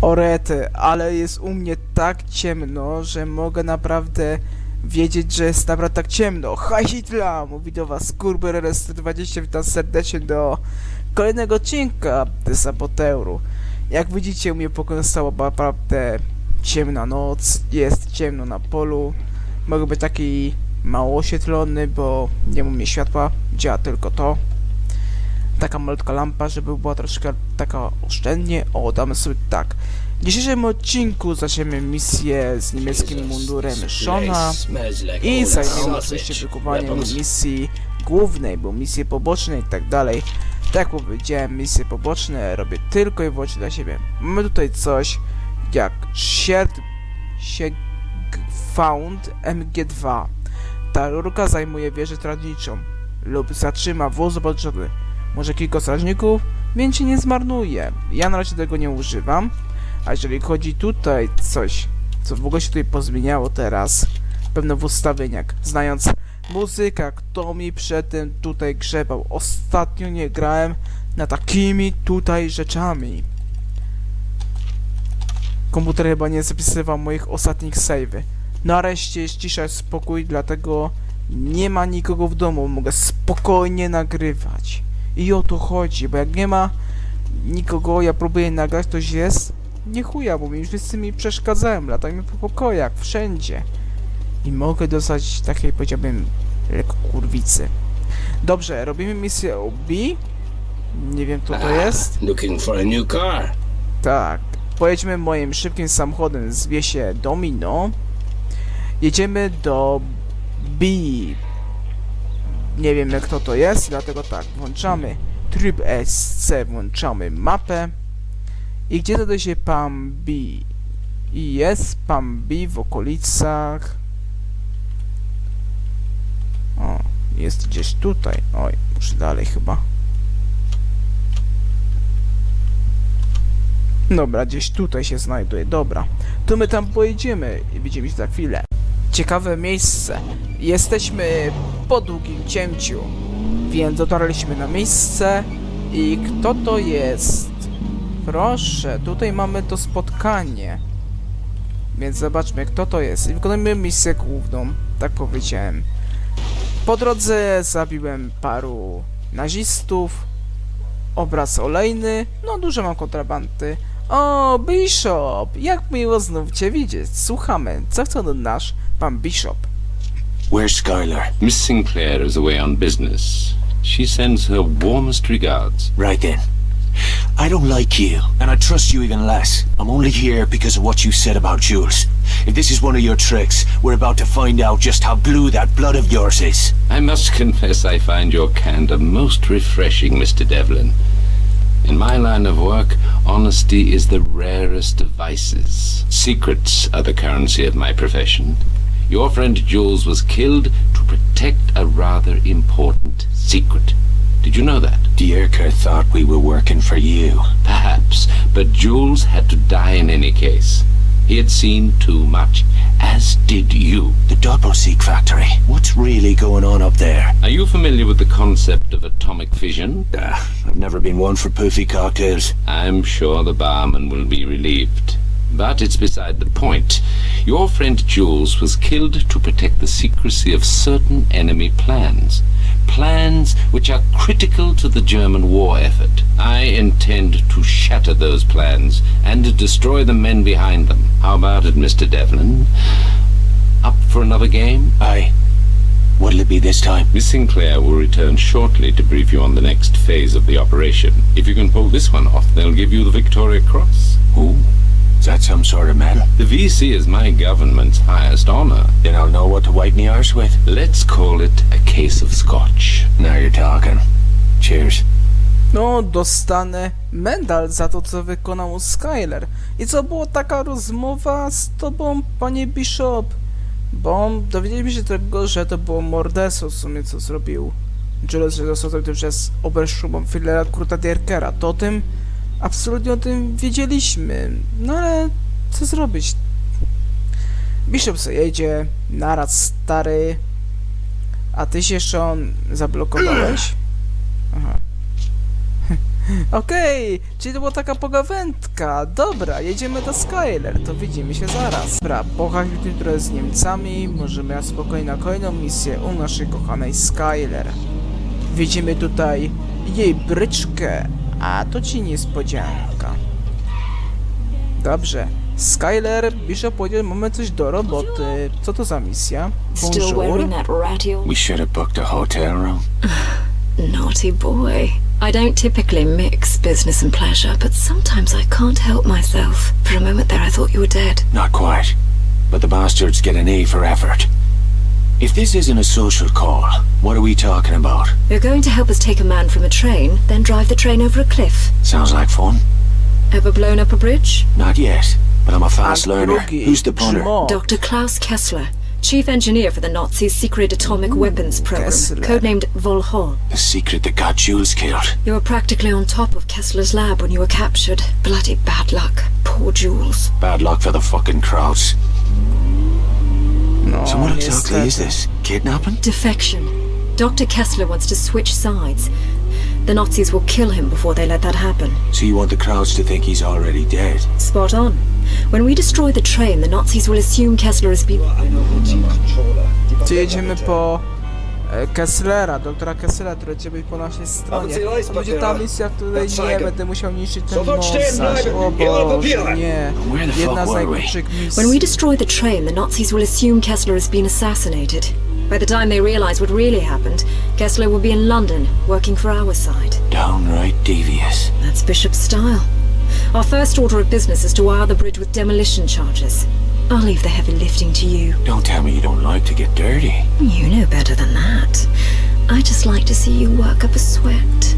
Orety, ale jest u mnie tak ciemno, że mogę naprawdę wiedzieć, że jest naprawdę tak ciemno. Hi Hitla! Mówi do was Kurber RS120, witam serdecznie do kolejnego odcinka Desapoteuru. Jak widzicie, u mnie pokój stała naprawdę ciemna noc, jest ciemno na polu. Mogę być taki mało oświetlony, bo nie mam mnie światła, działa tylko to. Taka malutka lampa, żeby była troszkę taka oszczędnie. O, damy sobie tak. W dzisiejszym odcinku zaczniemy misję z niemieckim mundurem Shona i zajmiemy oczywiście wykuwaniem misji głównej, bo misje poboczne i tak dalej. Tak jak powiedziałem, misje poboczne robię tylko i wyłącznie dla siebie. Mamy tutaj coś jak Shared Sieg Found MG2. Ta rurka zajmuje wieżę strażniczą lub zatrzyma wóz zobaczony. Może kilka strażników, więc się nie zmarnuje. Ja na razie tego nie używam. A jeżeli chodzi tutaj coś, co w ogóle się tutaj pozmieniało teraz, pewno w ustawieniach, znając muzyka, kto mi przedtem tutaj grzebał. Ostatnio nie grałem na takimi tutaj rzeczami. Komputer chyba nie zapisywał moich ostatnich save'y. Nareszcie jest cisza, spokój, dlatego nie ma nikogo w domu, mogę spokojnie nagrywać. I o to chodzi, bo jak nie ma nikogo, ja próbuję nagrać, ktoś jest, nie chuja, bo mi wszyscy mi przeszkadzają, latają po pokojach, wszędzie. I mogę dostać takiej, powiedziałbym, lekko kurwicy. Dobrze, robimy misję OB. Nie wiem, co to jest. Looking for a new car. Tak. Pojedźmy moim szybkim samochodem, zwie się Domino. Jedziemy do B. Nie wiem kto to jest, dlatego tak, włączamy tryb SC, włączamy mapę. I gdzie znajdzie się Pan B? I jest Pan B w okolicach... O, jest gdzieś tutaj. Oj, muszę dalej chyba. Dobra, gdzieś tutaj się znajduje. Dobra, to my tam pojedziemy i widzimy się za chwilę. Ciekawe miejsce. Jesteśmy po długim cięciu, więc dotarliśmy na miejsce i kto to jest? Proszę, tutaj mamy to spotkanie. Więc zobaczmy, kto to jest. I wykonujemy misję główną, tak powiedziałem. Po drodze zabiłem paru nazistów. Obraz olejny. No, dużo mam kontrabandy. O, Bishop! Jak miło znów cię widzieć. Słuchamy, co chce od nasz pan Bishop? Where's Skylar? Miss Sinclair is away on business. She sends her warmest regards. Right then. I don't like you, and I trust you even less. I'm only here because of what you said about Jules. If this is one of your tricks, we're about to find out just how blue that blood of yours is. I must confess I find your candor most refreshing, Mr. Devlin. In my line of work, honesty is the rarest of vices. Secrets are the currency of my profession. Your friend Jules was killed to protect a rather important secret. Did you know that? Dierker thought we were working for you. Perhaps, but Jules had to die in any case. He had seen too much, as did you. The Doppelseek factory. What's really going on up there? Are you familiar with the concept of atomic fission? Ah, I've never been one for poofy cocktails. I'm sure the barman will be relieved. But it's beside the point. Your friend Jules was killed to protect the secrecy of certain enemy plans. Plans which are critical to the German war effort. I intend to shatter those plans and destroy the men behind them. How about it, Mr. Devlin? Up for another game? Aye. What'll it be this time? Miss Sinclair will return shortly to brief you on the next phase of the operation. If you can pull this one off, they'll give you the Victoria Cross. Ooh. Is that some sort of medal? The VC is my government's highest honor. Then I'll know what to wipe me arse with. Let's call it a case of scotch. Now you're talking. Cheers. No, dostanę medal za to, co wykonał Skyler. I co było taka rozmowa z tobą, panie Bishop? Bo dowiedzieliśmy się tego, że to było morderstwo w sumie, co zrobił Jules, że został zabity przez Oberschubą Fillera Kurta Dierkera. To o tym, absolutnie o tym wiedzieliśmy. No ale co zrobić? Bishop sobie jedzie, naraz stary, a ty się jeszcze on zablokowałeś? Aha. Okej, czyli to była taka pogawędka. Dobra, jedziemy do Skyler, to widzimy się zaraz. Dobra, po trochę z Niemcami, możemy mieć spokojnie na kolejną misję u naszej kochanej Skyler. Widzimy tutaj jej bryczkę, a to ci niespodzianka. Dobrze. Skyler, Bishop powiedział, mamy coś do roboty. Co to za misja? Still Bonjour. wearing that radio? We should have booked a hotel room. Naughty boy. I don't typically mix business and pleasure, but sometimes I can't help myself. For a moment there, I thought you were dead. Not quite. But the bastards get an A for effort. If this isn't a social call, what are we talking about? You're going to help us take a man from a train, then drive the train over a cliff. Sounds like fun. Ever blown up a bridge? Not yet, but I'm a A fast learner. drugi, Who's the punter? Dr. Klaus Kessler, chief engineer for the Nazis' secret atomic weapons program, Kessler. codenamed Volhol. The secret that got Jules killed. You were practically on top of Kessler's lab when you were captured. Bloody bad luck. Poor Jules. Bad luck for the fucking crowds. No, exactly is this? Kidnapping? Defection. Dr. Kessler wants to switch sides. The Nazis will kill him before they let that happen. So you want the crowds to think he's already dead? Spot on. When we destroy the train, the Nazis will assume Kessler has been. Czy jedziemy po e, Kesslera, doktora Kesslera, który będzie być po naszej stronie. To będzie ta misja, w której nie będę musiał niszczyć ten mocarz. O Boże, nie. Jedna z were we? najgorszych When we destroy the train, the Nazis will assume Kessler has been assassinated. By the time they realize what really happened, Kessler will be in London, working for our side. Downright devious. That's Bishop's style. Our first order of business is to wire the bridge with demolition charges. I'll leave the heavy lifting to you. Don't tell me you don't like to get dirty. You know better than that. I just like to see you work up a sweat.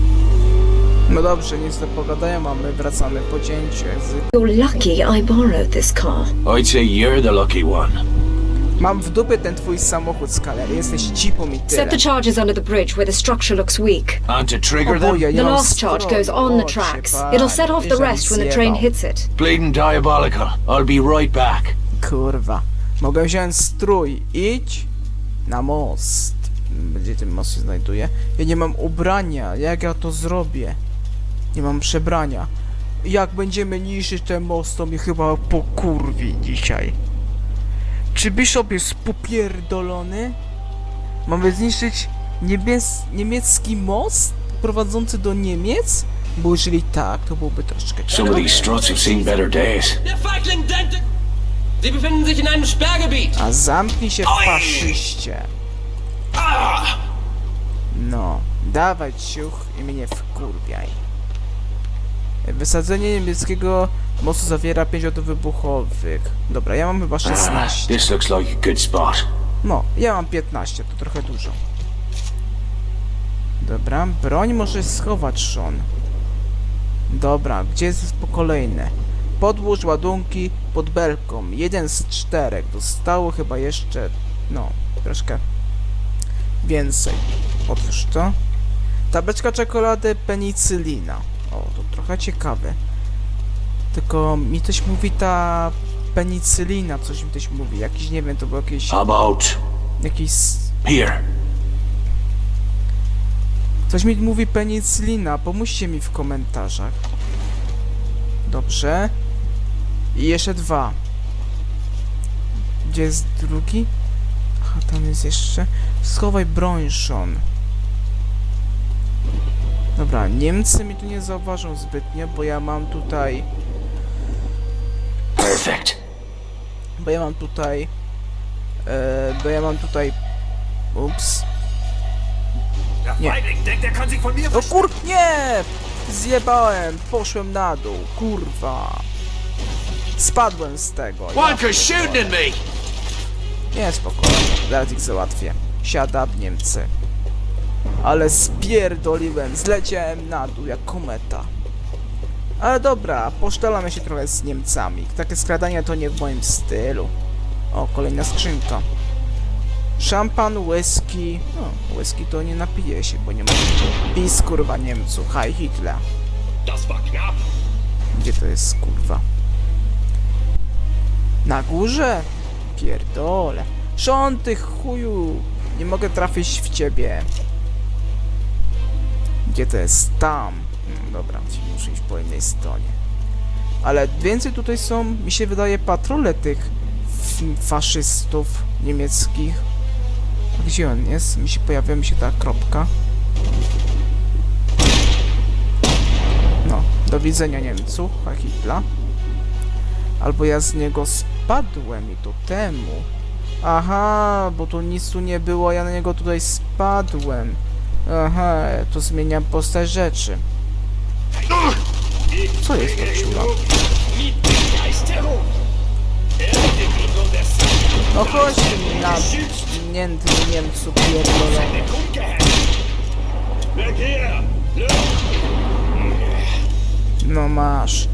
No dobrze, nic do pogadania mamy, wracamy po cięciu. jak zwykle. You're lucky I borrowed this car. I'd say you're the lucky one. Mam w dupie ten twój samochód, Skaler. Jesteś cipą i tyle. Set the charges under the bridge where the structure looks weak. And to trigger them? boje, nie The mam last charge goes on the O, tracks. It'll set off the rest when the train hits it. Bleeding diabolical. I'll be right back. Kurwa. Mogę wziąć strój. Idź na most. Gdzie ten most się znajduje? Ja nie mam ubrania. Jak ja to zrobię? Nie mam przebrania. Jak będziemy niszczyć ten most, to mnie chyba pokurwi dzisiaj. Czy Bishop jest popierdolony? Mamy zniszczyć niebies- niemiecki most prowadzący do Niemiec? Bo jeżeli tak, to byłoby troszeczkę Some of these struts have seen better days. Sie befinden sich in einem Sperrgebiet. A zamknij się faszyście. No, dawaj ciuch i mnie wkurwiaj. Wysadzenie niemieckiego mostu zawiera 5 odów wybuchowych. Dobra, ja mam chyba 16. This looks like a good spot. No, ja mam 15, to trochę dużo. Dobra, broń możesz schować, Sean. Dobra, gdzie jest po kolejne? Podłóż ładunki pod belką. Jeden z czterech. Zostało chyba jeszcze, no, troszkę więcej. Otwórz to. Tableczka czekolady, penicylina. O, to trochę ciekawe. Tylko mi coś mówi ta penicylina, coś mi coś mówi. Jakiś, nie wiem, to był jakiś... I'm out. Jakiś... Here. Coś mi mówi penicylina, pomóżcie mi w komentarzach. Dobrze. I jeszcze dwa. Gdzie jest drugi? Aha, tam jest jeszcze. Schowaj broń, Sean. Dobra, Niemcy mi tu nie zauważą zbytnio, bo ja mam tutaj... Perfect. Bo ja mam tutaj... E, bo ja mam tutaj... Ups. Nie. O kur... Nie! Zjebałem, poszłem na dół, kurwa. Spadłem z tego. Shooting at me. Nie, spokojnie, zaraz ich załatwię. Siada Niemcy. Ale spierdoliłem, zleciałem na dół jak kometa. Ale dobra, poszczelamy się trochę z Niemcami. Takie skradanie to nie w moim stylu. O, kolejna skrzynka. Szampan, whisky. No, whisky to nie napije się, bo nie ma pis kurwa Niemcu. Haj Hitler. Gdzie to jest kurwa? Na górze? Pierdole. Szon ty chuju! Nie mogę trafić w ciebie. Gdzie to jest? Tam. Mm, Dobra, muszę iść po innej stronie. Ale więcej tutaj są, mi się wydaje, patrole tych faszystów niemieckich. Gdzie on jest? Mi się pojawia mi się ta kropka. No, do widzenia Niemców, a Hitla. Albo ja z niego spadłem i to temu. Aha, bo tu nic tu nie było, ja na niego tutaj spadłem. Aha, to zmieniam postać rzeczy. Co jest to ciula? No chodź mi na nięty Niemcu pierdolony. No masz.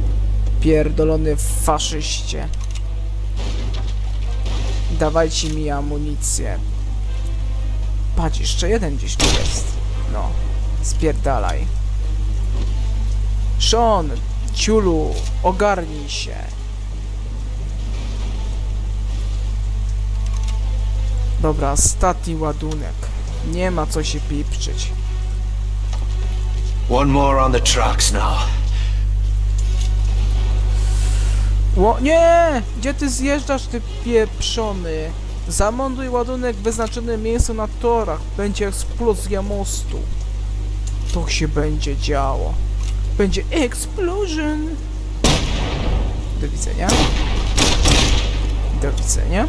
Pierdolony faszyście. Dawajcie mi amunicję. Patrz, jeszcze jeden gdzieś tu jest. No, spierdalaj. Sean, ciulu, ogarnij się. Dobra, ostatni ładunek. Nie ma co się pipczyć. One more on the tracks now. Ło nie! Gdzie ty zjeżdżasz, ty pieprzony? Zamontuj ładunek w wyznaczonym miejscu na torach. Będzie eksplozja mostu. To się będzie działo. Będzie explosion. Do widzenia. Do widzenia.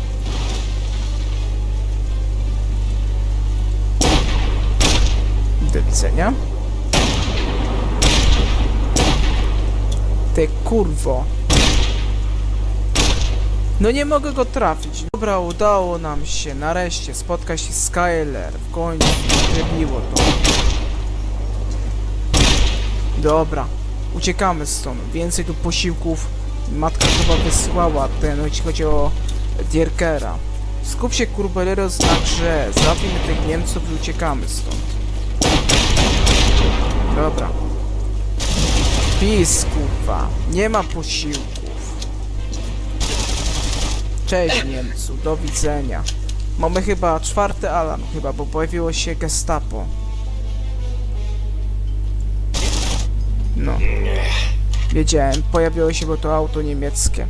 Do widzenia. Ty kurwo. No nie mogę go trafić. Dobra, udało nam się nareszcie spotkać się z Skyler. W końcu wybiło to. Dobra, uciekamy stąd. Więcej tu posiłków matka chyba wysłała ten, jeśli chodzi o Dierkera. Skup się Kurbeleros na grze. Zabijmy tych Niemców i uciekamy stąd. Dobra. Pis, kurwa. Nie ma posiłków. Cześć Niemcu, do widzenia. Mamy chyba czwarty alarm chyba, bo pojawiło się gestapo. No. Wiedziałem, pojawiło się, bo to auto niemieckie.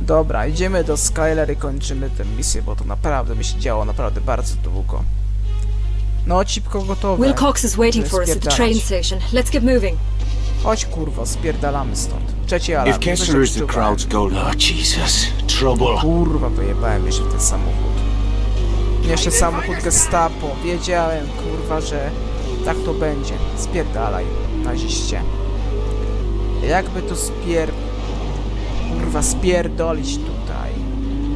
Dobra, idziemy do Skyler i kończymy tę misję, bo to naprawdę mi się działo naprawdę bardzo długo. No, cipko gotowe. Will Cox is waiting for us at the train station. Let's get moving. Chodź kurwo, spierdalamy stąd. Trzeci alarm. If Kessler is the crowd's goal, oh Jesus, trouble. Kurwa, wyjebałem jeszcze w ten samochód. Jeszcze samochód gestapo. Wiedziałem, kurwa, że tak to będzie. Spierdalaj, naziście. Jakby to spier... Kurwa, spierdolić tutaj.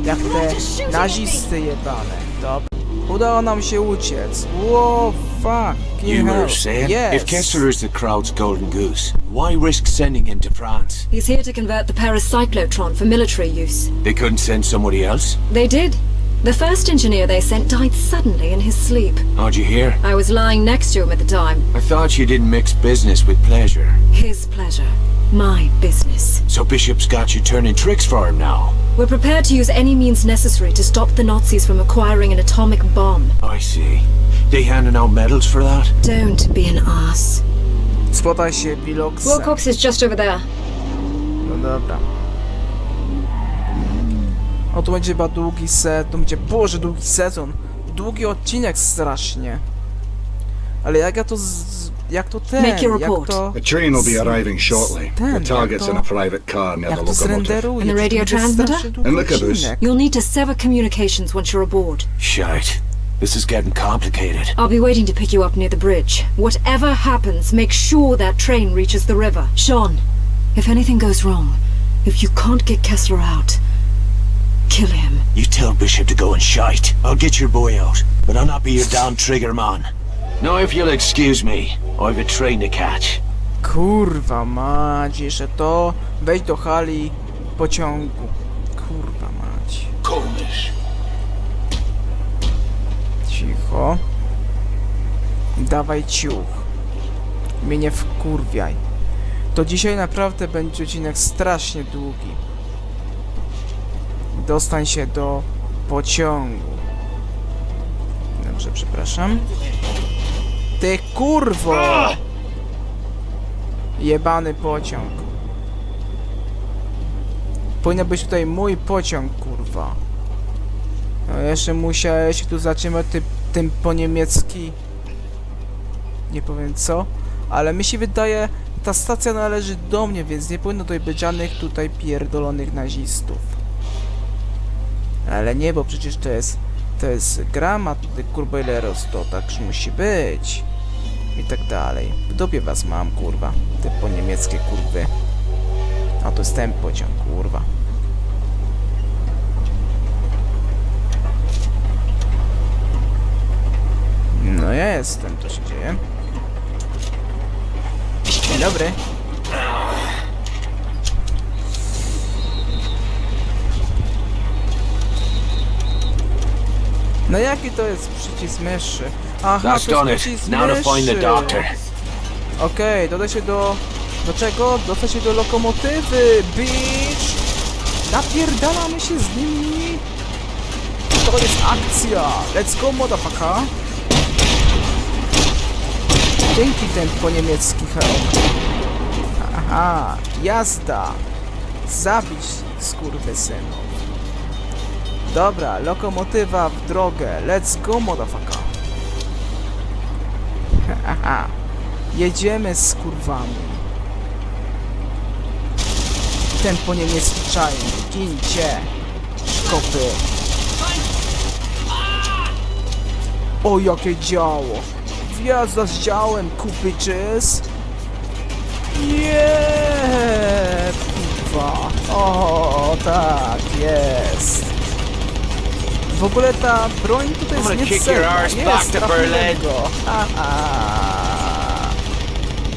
Jak te nazisty jebane. Dobra. Udało nam się uciec. Wow, fuck. You were saying? Yes. If Kessler is the crowd's golden goose, why risk sending him to France? He's here to convert the Paris cyclotron for military use. They couldn't send somebody else? They did. The first engineer they sent died suddenly in his sleep. How'd you hear? I was lying next to him at the time. I thought you didn't mix business with pleasure. His pleasure. My business. So Bishop's got you turning tricks for him now. We're prepared to use any means necessary to stop the Nazis from acquiring an atomic bomb. I see. They handing out medals for that? Don't be an ass. Spot Spotaj się Biloxem. Wilcox is just over there. No dobra. O, tu będzie chyba długi set, tu będzie, boże, długi sezon. Długi odcinek strasznie. Ale jak ja to z... jak to ten, Make your jak report. to... The train will be arriving shortly. Ten, The target's jak in a private car near the to locomotive. And the radio transmitter? strasznie długi And look at this. You'll need to sever communications once you're aboard. Shite. This is getting complicated. I'll be waiting to pick you up near the bridge. Whatever happens, make sure that train reaches the river. Sean, if anything goes wrong, if you can't get Kessler out, kill him. You tell Bishop to go and shite. I'll get your boy out, but I'll not be your down trigger man. Now, if you'll excuse me, I've a train to catch. Kurwa mać, że to... Wejdź do hali pociągu. Kurwa mać. Kołnierz. Cicho. Dawaj ciuch. Mnie nie wkurwiaj. To dzisiaj naprawdę będzie odcinek strasznie długi. Dostań się do pociągu. Dobrze, przepraszam. Ty kurwo! Jebany pociąg. Powinien być tutaj mój pociąg, kurwa. No jeszcze musiałeś tu zatrzymać ty, tym po niemiecki. Nie powiem co, ale mi się wydaje, ta stacja należy do mnie, więc nie powinno tutaj być żadnych tutaj pierdolonych nazistów. Ale nie, bo przecież to jest, to jest gramat Kurbaileros, to tak musi być. I tak dalej. W dupie was mam, kurwa. Te po niemieckie kurwy. A to jest ten pociąg, kurwa. No ja jestem, to się dzieje. Dzień dobry. No jaki to jest przycisk myszy? Aha, That's to jest przycisk Now to find the myszy. doctor. Okej, dodaj się do... Do czego? Dostać się do lokomotywy, bitch! Napierdalamy się z nimi! To jest akcja! Let's go, motherfucker! Dzięki ten po niemiecki hełm. Aha, jazda! Zabić skurwysynów. Dobra, lokomotywa w drogę. Let's go, motherfucker! Jedziemy z kurwami. Ten po niemiecki czajnik. Gincie. Szkopy. O, jakie działo. Wjazda z działem, kupyczys. Jeee, kurwa. O, tak, jest. W ogóle ta broń tutaj jest gonna kick niecenna. your arse Nie, back to trafiłem Berlin. go. Aha.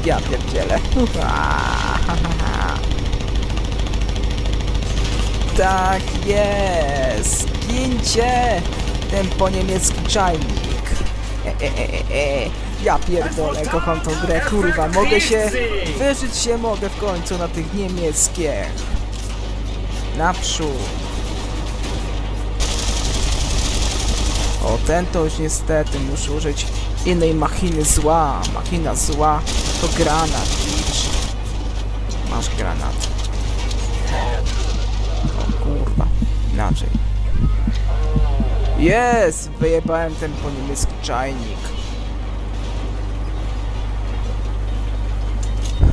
Ja pierdzielę. Tak jest! Gincie! Ten po niemiecki czajnik. E, e, e, e, e. Ja pierdolę, kocham tą grę, kurwa. Mogę się... Wyżyć się mogę w końcu na tych niemieckich. Naprzód. O, ten to już niestety muszę użyć innej machiny zła. Machina zła to granat, bicz. Masz granat. O kurwa, inaczej. Jest! Wyjebałem ten po niemiecki czajnik.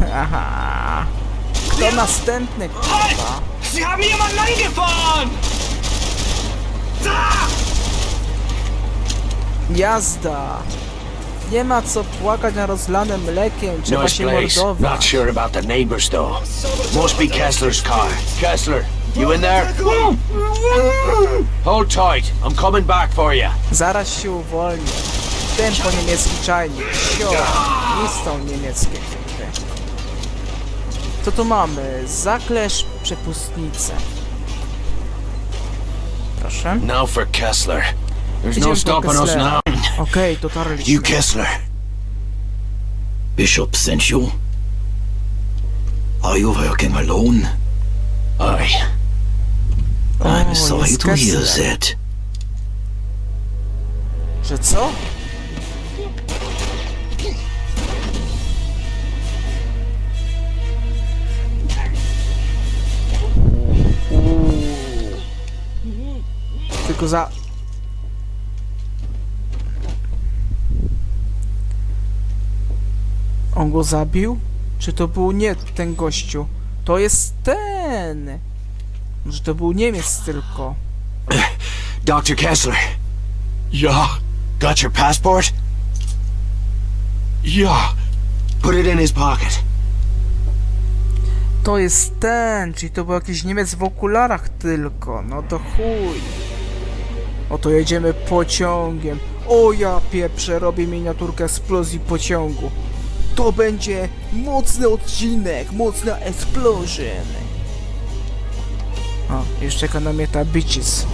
Aha. Kto następny, kurwa? Sie haben jemanden eingefahren! Jazda! Nie ma co płakać na rozlanym mlekiem, trzeba Nice się place. Not mordować. sure about the neighbors though. Must be Kessler's car. Kessler, you in there? Hold tight. I'm coming back for you. Zaraz się uwolnię. Ten po niemiecki czajnik. Sio, nie są niemieckie. Co tu mamy? Zaklesz przepustnicę. Proszę. Now for Kessler. There's Idziemy no po stopping us Kesslera. now. Okej, dotarliśmy. You Kessler. Bishop sent you? Are you working alone? Aye. I'm O, sorry jest to hear Kessler. that. Że co? Tylko za... On go zabił? Czy to był nie ten gościu? To jest ten! Może to był Niemiec tylko. Dr. Kessler, Yeah, got your passport? yeah. Put it in his pocket. To jest ten, czyli to był jakiś Niemiec w okularach tylko. No to chuj. Oto jedziemy pociągiem. O ja pieprzę, robię miniaturkę eksplozji pociągu. To będzie mocny odcinek, mocna explosion. O, jeszcze czeka na mnie ta bitches.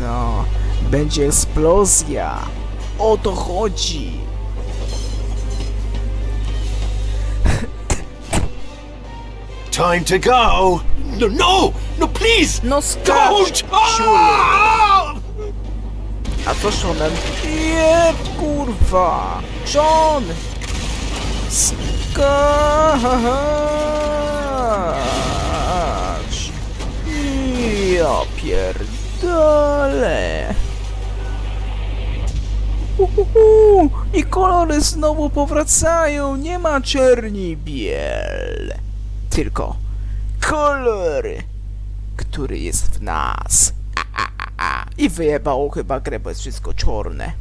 No, będzie eksplozja. O to chodzi. Time to go. No, no, no, please, No skacz, don't! Ah! A co Seanem? Jeb, kurwa! Sean! Skacz! Ja pierdolę! Uhuhu, I kolory znowu powracają, nie ma czerni biel. Tylko kolory, który jest w nas. I wyjebało chyba grę, bo jest wszystko czarne.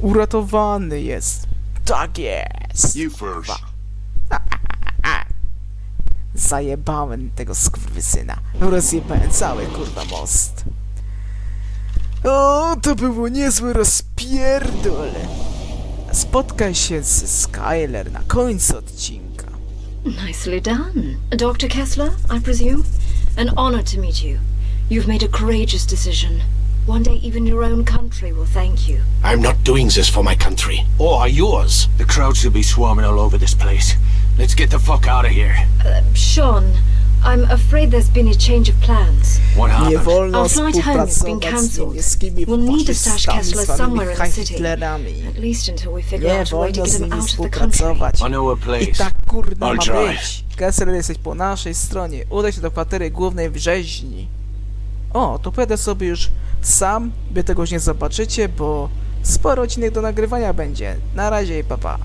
Uratowany jest. Tak jest. You first. Zajebałem tego skurwysyna. Rozjebałem cały kurwa most. O, to było niezłe rozpierdol. Spotkaj się z Skyler na końcu odcinka. Nicely done. Dr. Kessler, I presume? An honor to meet you. You've made a courageous decision. One day even your own country will thank you. I'm not doing this for my country or yours. The crowd should be swarming all over this place. Let's get the fuck out of here. Uh, Sean, I'm afraid there's been a change of plans. What happened? Our flight home has been cancelled. We'll need to stash faszystami, Kessler somewhere in the city. At least until we figure out a way to get him out of the country. współpracować. I know a I place. Kurna I'll ma try. być. Kessler jesteś po naszej stronie. Udaj się do kwatery głównej w rzeźni. O, to pojadę sobie już sam. Wy tego już nie zobaczycie, bo sporo odcinek do nagrywania będzie. Na razie i papa.